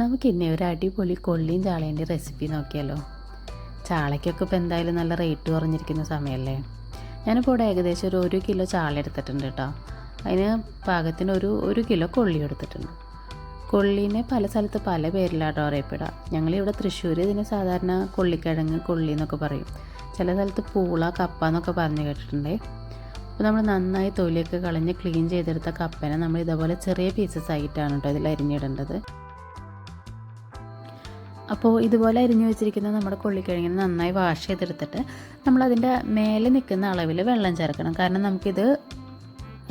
നമുക്കിന്നെ ഒരു അടിപൊളി കൊള്ളിയും ചാളേന്റെ റെസിപ്പി നോക്കിയാലോ? ചാളയ്ക്കൊക്കെ ഇപ്പോൾ എന്തായാലും നല്ല റേറ്റ് കുറഞ്ഞിരിക്കുന്ന സമയമല്ലേ? ഞാനിപ്പോൾ ഇവിടെ ഏകദേശം ഒരു ഒരു കിലോ ചാള എടുത്തിട്ടുണ്ട് കേട്ടോ. അതിന് പാകത്തിന് ഒരു ഒരു കിലോ കൊള്ളി എടുത്തിട്ടുണ്ട്. കൊള്ളീനെ പല സ്ഥലത്ത് പല പേരിലാട്ടോ അറിയപ്പെടുക. ഞങ്ങളിവിടെ തൃശ്ശൂർ ഇതിന് സാധാരണ കൊള്ളിക്കിഴങ്ങ് കൊള്ളി എന്നൊക്കെ പറയും. ചില സ്ഥലത്ത് പൂള കപ്പ എന്നൊക്കെ പറഞ്ഞു കേട്ടിട്ടുണ്ടേ. അപ്പോൾ നമ്മൾ നന്നായി തൊലിയൊക്കെ കളഞ്ഞ് ക്ലീൻ ചെയ്തെടുത്ത കപ്പനെ നമ്മൾ ഇതേപോലെ ചെറിയ പീസസ് ആയിട്ടാണ് കേട്ടോ ഇതിൽ അരിഞ്ഞിടേണ്ടത്. അപ്പോൾ ഇതുപോലെ അരിഞ്ഞു വെച്ചിരിക്കുന്ന നമ്മുടെ കൊള്ളിക്കിഴങ്ങിന് നന്നായി വാഷ് ചെയ്തെടുത്തിട്ട് നമ്മളതിന്റെ മേലെ നിൽക്കുന്ന അളവിൽ വെള്ളം ചേർക്കണം. കാരണം നമുക്കിത്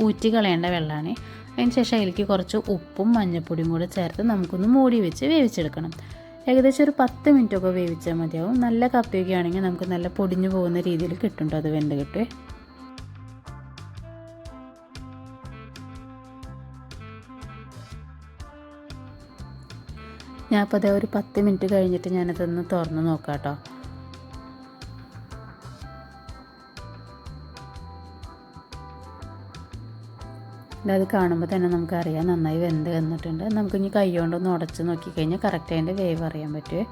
ഊറ്റി കളയേണ്ട വെള്ളമാണ് അതിന് ശേഷം അതിലേക്ക് കുറച്ച് ഉപ്പും മഞ്ഞൾപ്പൊടിയും കൂടെ ചേർത്ത് നമുക്കൊന്ന് മൂടി വെച്ച് വേവിച്ചെടുക്കണം. ഏകദേശം ഒരു പത്ത് മിനിറ്റൊക്കെ വേവിച്ചാൽ മതിയാവും. നല്ല കപ്പയൊക്കെ ആണെങ്കിൽ നമുക്ക് നല്ല പൊടിഞ്ഞു പോകുന്ന രീതിയിൽ കിട്ടും അത് വെന്ത് കിട്ടുമേ ഞാൻ അപ്പോൾ അതേ ഒരു പത്ത് മിനിറ്റ് കഴിഞ്ഞിട്ട് ഞാനതൊന്ന് തുറന്ന് നോക്കാം കേട്ടോ അത് കാണുമ്പോൾ തന്നെ നമുക്കറിയാം നന്നായി വെന്ത് വന്നിട്ടുണ്ട്. നമുക്കിനി കൈ കൊണ്ടൊന്ന് ഉടച്ച് നോക്കിക്കഴിഞ്ഞാൽ കറക്റ്റ് അതിന്റെ വേവ് അറിയാൻ പറ്റുമേ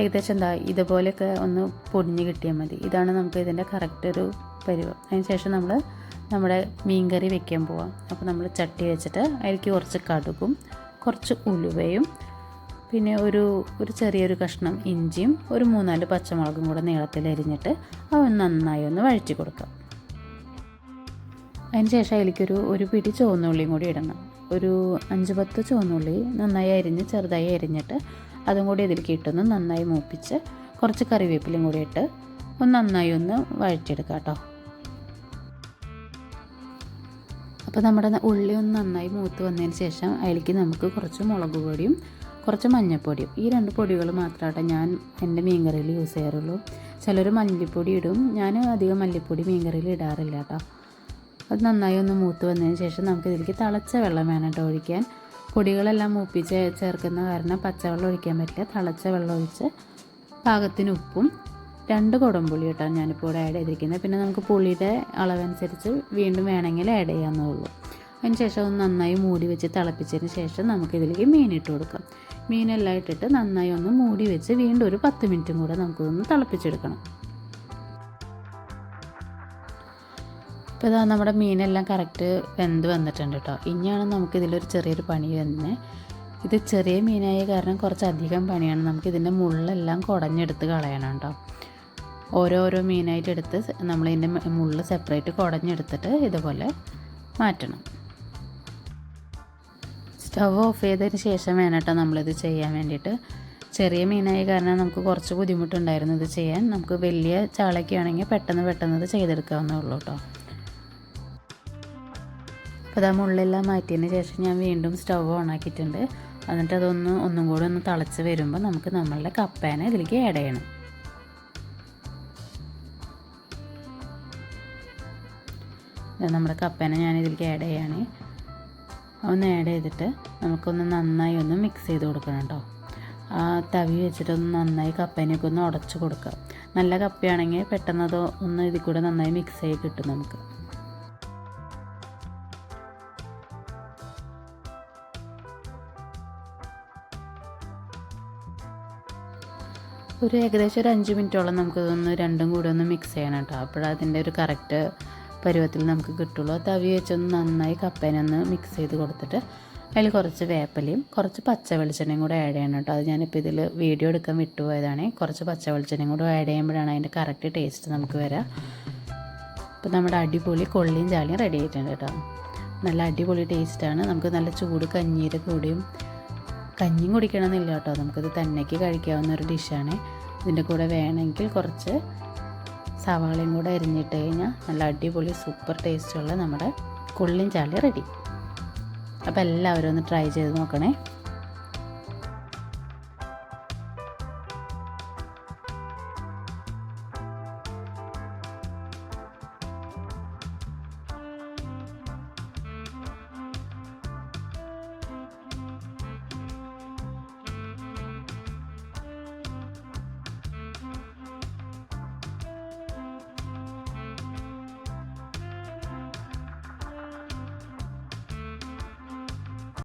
ഏകദേശം എന്താ ഇതുപോലെയൊക്കെ ഒന്ന് പൊടിഞ്ഞ് കിട്ടിയാൽ മതി. ഇതാണ് നമുക്ക് ഇതിന്റെ കറക്റ്റ് ഒരു പരിവ് അതിന് ശേഷം നമ്മൾ നമ്മുടെ മീൻ കറി വെക്കാൻ പോവാം. അപ്പോൾ നമ്മൾ ചട്ടി വെച്ചിട്ട് അതിലേക്ക് കുറച്ച് കടുകും കുറച്ച് ഉലുവയും പിന്നെ ഒരു ഒരു ചെറിയൊരു കഷ്ണം ഇഞ്ചിയും ഒരു മൂന്നാൽ പച്ചമുളകും കൂടെ നീളത്തിൽ അരിഞ്ഞിട്ട് അവ നന്നായി ഒന്ന് വഴറ്റി കൊടുക്കാം. അതിന് ശേഷം അതിലേക്കൊരു ഒരു പിടി ചുവന്നുള്ളിയും കൂടി ഇടണം. ഒരു അഞ്ച് പത്ത് ചുവന്നുള്ളി നന്നായി അരിഞ്ഞ് ചെറുതായി അരിഞ്ഞിട്ട് അതും കൂടി ഇതിലേക്ക് ഇട്ടൊന്ന് നന്നായി മൂപ്പിച്ച് കുറച്ച് കറിവേപ്പിലയും കൂടി ഇട്ട് ഒന്ന് നന്നായി ഒന്ന് വഴറ്റിയെടുക്കാം കേട്ടോ. അപ്പോൾ നമ്മുടെ ഉള്ളി ഒന്ന് നന്നായി മൂത്ത് വന്നതിന് ശേഷം അതിലേക്ക് നമുക്ക് കുറച്ച് മുളക് പൊടിയും കുറച്ച് മഞ്ഞൾപ്പൊടിയും ഈ രണ്ട് പൊടികൾ മാത്രമായിട്ട് ഞാൻ എന്റെ മീൻകറിയിൽ യൂസ് ചെയ്യാറുള്ളൂ. ചിലർ മല്ലിപ്പൊടി ഇടും. ഞാൻ അധികം മല്ലിപ്പൊടി മീൻകറിയിൽ ഇടാറില്ല കേട്ടോ. അത് നന്നായി ഒന്ന് മൂത്ത് വന്നതിന് ശേഷം നമുക്ക് ഇതിലേക്ക് തിളച്ച വെള്ളം വേണം കേട്ടോ ഒഴിക്കാൻ. പൊടികളെല്ലാം മൂപ്പിച്ച് ചേർക്കുന്ന കാരണം പച്ചവെള്ളം ഒഴിക്കാൻ പറ്റില്ല. തിളച്ച വെള്ളം ഒഴിച്ച് പാകത്തിന് ഉപ്പും രണ്ട് കുടംപുളി കേട്ടോ ഞാനിപ്പോൾ ഇവിടെ ആഡ് ചെയ്തിരിക്കുന്നത്. പിന്നെ നമുക്ക് പുളിയുടെ അളവനുസരിച്ച് വീണ്ടും വേണമെങ്കിൽ ആഡ് ചെയ്യാവുന്നേ ഉള്ളൂ. അതിന് ശേഷം ഒന്ന് നന്നായി മൂടി വെച്ച് തിളപ്പിച്ചതിന് ശേഷം നമുക്കിതിലേക്ക് മീൻ ഇട്ട് കൊടുക്കാം. മീനെല്ലാം ഇട്ടിട്ട് നന്നായി ഒന്ന് മൂടി വെച്ച് വീണ്ടും ഒരു പത്ത് മിനിറ്റും കൂടെ നമുക്കൊന്ന് തിളപ്പിച്ചെടുക്കണം. ഇപ്പോൾ ഇതാ നമ്മുടെ മീനെല്ലാം കറക്റ്റ് വെന്ത് വന്നിട്ടുണ്ട് കേട്ടോ. ഇനിയാണ് നമുക്കിതിലൊരു ചെറിയൊരു പണി വരുന്നത് ഇത് ചെറിയ മീനായ കാരണം കുറച്ചധികം പണിയാണ്. നമുക്കിതിന്റെ മുള്ളെല്ലാം കുടഞ്ഞെടുത്ത് കളയണം കേട്ടോ. ഓരോരോ മീനായിട്ട് എടുത്ത് നമ്മളിതിന്റെ മുള്ളിൽ മുള്ള് സെപ്പറേറ്റ് കുടഞ്ഞെടുത്തിട്ട് ഇതുപോലെ മാറ്റണം. സ്റ്റവ് ഓഫ് ചെയ്തതിന് ശേഷം വേണം കേട്ടോ നമ്മളിത് ചെയ്യാൻ വേണ്ടിയിട്ട്. ചെറിയ മീനായ കാരണം നമുക്ക് കുറച്ച് ബുദ്ധിമുട്ടുണ്ടായിരുന്നു ഇത് ചെയ്യാൻ. നമുക്ക് വലിയ ചാളയ്ക്കാണെങ്കിൽ പെട്ടെന്ന് പെട്ടെന്ന് ഇത് ചെയ്തെടുക്കാവുന്നേ ഉള്ളൂ കേട്ടോ. അപ്പോൾ ഇതാ മുള്ളെല്ലാം മാറ്റിയതിന് ശേഷം ഞാൻ വീണ്ടും സ്റ്റവ് ഓൺ ആക്കിയിട്ടുണ്ട്. എന്നിട്ട് അതൊന്ന് ഒന്നും കൂടെ ഒന്ന് തിളച്ച് വരുമ്പോൾ നമുക്ക് നമ്മളുടെ കപ്പേനെ ഇതിലേക്ക് ആഡ് ചെയ്യണം. നമ്മുടെ കപ്പേനെ ഞാൻ ഇതിലേക്ക് ആഡ് ചെയ്യാണ്. ഒന്ന് ആഡ് ചെയ്തിട്ട് നമുക്കൊന്ന് നന്നായി ഒന്ന് മിക്സ് ചെയ്ത് കൊടുക്കണം കേട്ടോ ആ തവി വെച്ചിട്ടൊന്ന് നന്നായി കപ്പേനെയൊക്കെ ഒന്ന് ഉടച്ച് കൊടുക്കുക. നല്ല കപ്പയാണെങ്കിൽ പെട്ടെന്ന് അത് ഒന്ന് ഇതിൽ കൂടെ നന്നായി മിക്സ് ചെയ്ത് കിട്ടും നമുക്ക്. ഒരു ഏകദേശം ഒരു അഞ്ച് മിനിറ്റോളം നമുക്കിതൊന്ന് രണ്ടും കൂടെ ഒന്ന് മിക്സ് ചെയ്യണം കേട്ടോ അപ്പോഴതിന്റെ ഒരു കറക്റ്റ് പരുവത്തിൽ നമുക്ക് കിട്ടുള്ളൂ. തവി വെച്ചൊന്ന് നന്നായി കപ്പേനൊന്ന് മിക്സ് ചെയ്ത് കൊടുത്തിട്ട് അതിൽ കുറച്ച് വേപ്പലയും കുറച്ച് പച്ച വെളിച്ചെണ്ണയും കൂടെ ആഡ് ചെയ്യണം കേട്ടോ. അത് ഞാനിപ്പോൾ ഇതിൽ വീഡിയോ എടുക്കാൻ വിട്ടുപോയതാണ്. കുറച്ച് പച്ച വെളിച്ചെണ്ണയും കൂടെ ആഡ് ചെയ്യുമ്പോഴാണ് അതിന്റെ കറക്റ്റ് ടേസ്റ്റ് നമുക്ക് വരിക അപ്പോൾ നമ്മുടെ അടിപൊളി കൊള്ളിയും ചാളിയും റെഡി ആയിട്ടുണ്ട് കേട്ടോ. നല്ല അടിപൊളി ടേസ്റ്റാണ് നമുക്ക് നല്ല ചൂട് കഞ്ഞീരെ കൂടിയും കഞ്ഞിയും കുടിക്കണമെന്നില്ല കേട്ടോ. നമുക്കിത് തന്നേക്ക് കഴിക്കാവുന്ന ഒരു ഡിഷാണ് ഇതിന്റെ കൂടെ വേണമെങ്കിൽ കുറച്ച് സവാളയും കൂടെ അരിഞ്ഞിട്ട് കഴിഞ്ഞാൽ നല്ല അടിപൊളി സൂപ്പർ ടേസ്റ്റുള്ള നമ്മുടെ കൊള്ളിൻ ചാളി റെഡി. അപ്പോൾ എല്ലാവരും ഒന്ന് ട്രൈ ചെയ്ത് നോക്കണേ.